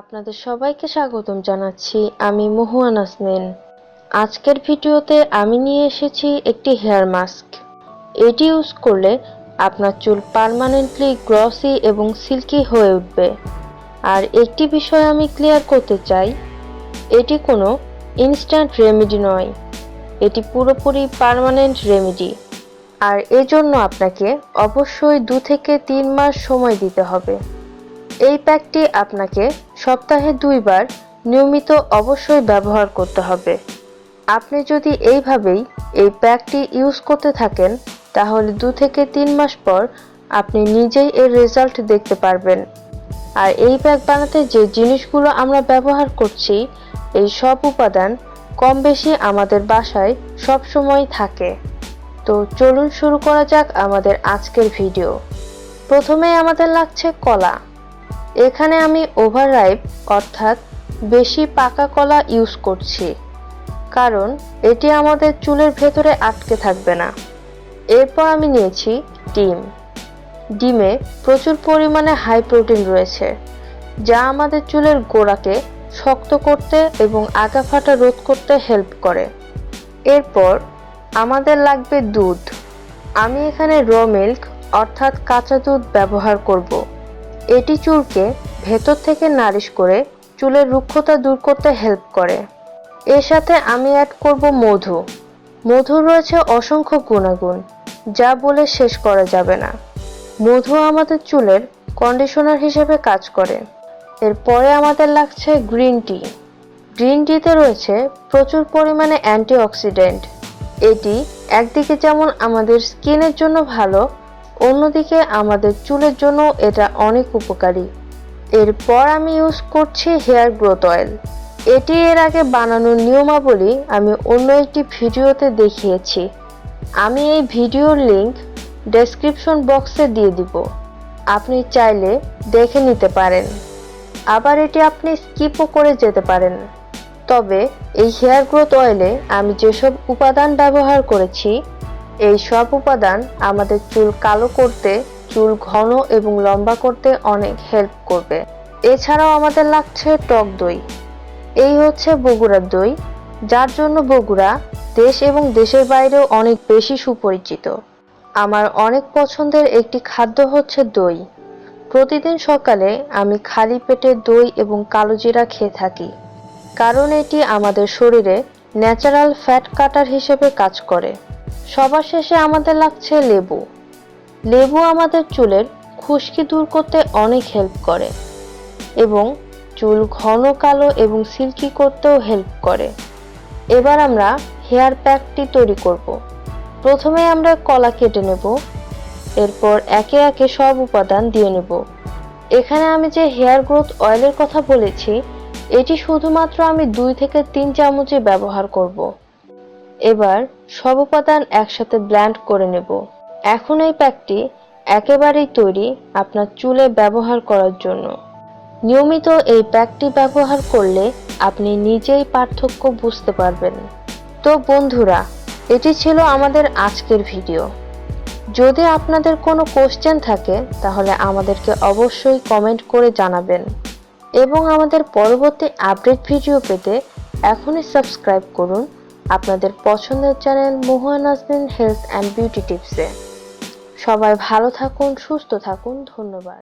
আপনাদের সবাইকে স্বাগতম জানাচ্ছি আমি মহুয়া নাসমিন। আজকের ভিডিওতে আমি নিয়ে এসেছি একটি হেয়ার মাস্ক। এটি ইউজ করলে আপনার চুল পার্মানেন্টলি গ্লসি এবং সিল্কি হয়ে উঠবে। আর একটি বিষয় আমি ক্লিয়ার করতে চাই, এটি কোনো ইনস্ট্যান্ট রেমেডি নয়। এটি পুরোপুরি পার্মানেন্ট রেমেডি। আর এজন্য আপনাকে অবশ্যই দু থেকে তিন মাস সময় দিতে হবে। এই প্যাকটি আপনাকে সপ্তাহে দুইবার নিয়মিত অবশ্যই ব্যবহার করতে হবে। আপনি যদি এইভাবেই এই প্যাকটি ইউজ করতে থাকেন, তাহলে দু থেকে তিন মাস পর আপনি নিজেই এর রেজাল্ট দেখতে পারবেন। আর এই প্যাক বানাতে যে জিনিসগুলো আমরা ব্যবহার করছি, এই সব উপাদান কম বেশি আমাদের বাসায় সব সময় থাকে। তো চলুন শুরু করা যাক আমাদের আজকের ভিডিও। প্রথমে আমাদের লাগছে কলা। এখানে আমি ওভাররাইপ অর্থাৎ বেশি পাকা কলা ইউজ করছি। কারণ এটি আমাদের চুলের ভেতরে আটকে থাকবে না। এরপর আমি নিয়েছি ডিম। ডিমে প্রচুর পরিমাণে হাই প্রোটিন রয়েছে, যা আমাদের চুলের গোড়াকে শক্ত করতে এবং আগা ফাটা রোধ করতে হেল্প করে। এরপর আমাদের লাগবে দুধ। আমি এখানে র মিল্ক অর্থাৎ কাঁচা দুধ ব্যবহার করব। এটি চুলকে ভেতর থেকে নারিশ করে চুলের রুক্ষতা দূর করতে হেল্প করে। এর সাথে আমি অ্যাড করব মধু। মধুর রয়েছে অসংখ্য গুণাগুণ, যা বলে শেষ করা যাবে না। মধু আমাদের চুলের কন্ডিশনার হিসেবে কাজ করে। এরপরে আমাদের লাগছে গ্রিন টি গ্রিন টিতে রয়েছে প্রচুর পরিমাণে অ্যান্টিঅক্সিডেন্ট এটি একদিকে যেমন আমাদের স্কিনের জন্য ভালো অন্যদিকে আমাদের চুলের জন্য এটা অনেক উপকারী। এরপর আমি ইউজ করছি হেয়ার গ্রোথ অয়েল এটি এর আগে বানানোর নিয়মাবলী আমি অন্য একটি ভিডিওতে দেখিয়েছি। আমি এই ভিডিওর লিংক ডেসক্রিপশন বক্সে দিয়ে দিব। আপনি চাইলে দেখে নিতে পারেন। আবার এটি আপনি স্কিপও করে যেতে পারেন। তবে এই হেয়ার গ্রোথ অয়েলে আমি যেসব উপাদান ব্যবহার করেছি এই সব উপাদান আমাদের চুল কালো করতে, চুল ঘন এবং লম্বা করতে অনেক হেল্প করবে। এছাড়াও আমাদের লাগছে টক দই। এই হচ্ছে বগুড়ার দই, যার জন্য বগুড়া দেশ এবং দেশের বাইরেও অনেক বেশি সুপরিচিত। আমার অনেক পছন্দের একটি খাদ্য হচ্ছে দই। প্রতিদিন সকালে আমি খালি পেটে দই এবং কালো জিরা খেয়ে থাকি, কারণ এটি আমাদের শরীরে ন্যাচারাল ফ্যাট কাটার হিসেবে কাজ করে। সবার শেষে আমাদের লাগছে লেবু। লেবু আমাদের চুলের খুশকি দূর করতে অনেক হেল্প করে এবং চুল ঘন কালো এবং সিল্কি করতেও হেল্প করে। এবার আমরা হেয়ার প্যাকটি তৈরি করব। প্রথমে আমরা কলা কেটে নেব, এরপর একে একে সব উপাদান দিয়ে নেব। এখানে আমি যে হেয়ার গ্রোথ অয়েলের কথা বলেছি, এটি শুধুমাত্র আমি দুই থেকে তিন চামচই ব্যবহার করব। এবার সব উপাদান একসাথে ব্ল্যান্ড করে নেব। এখন এই প্যাকটি একেবারেই তৈরি আপনার চুলে ব্যবহার করার জন্য। নিয়মিত এই প্যাকটি ব্যবহার করলে আপনি নিজেই পার্থক্য বুঝতে পারবেন। তো বন্ধুরা, এটি ছিল আমাদের আজকের ভিডিও। যদি আপনাদের কোনো কোশ্চেন থাকে, তাহলে আমাদেরকে অবশ্যই কমেন্ট করে জানাবেন। এবং আমাদের পরবর্তী আপডেট ভিডিও পেতে এখনই সাবস্ক্রাইব করুন। আপনাদের পছন্দের চ্যানেল মোহন আসবেন হেলথ অ্যান্ড বিউটি টিপসে। সবাই ভালো থাকুন, সুস্থ থাকুন, ধন্যবাদ।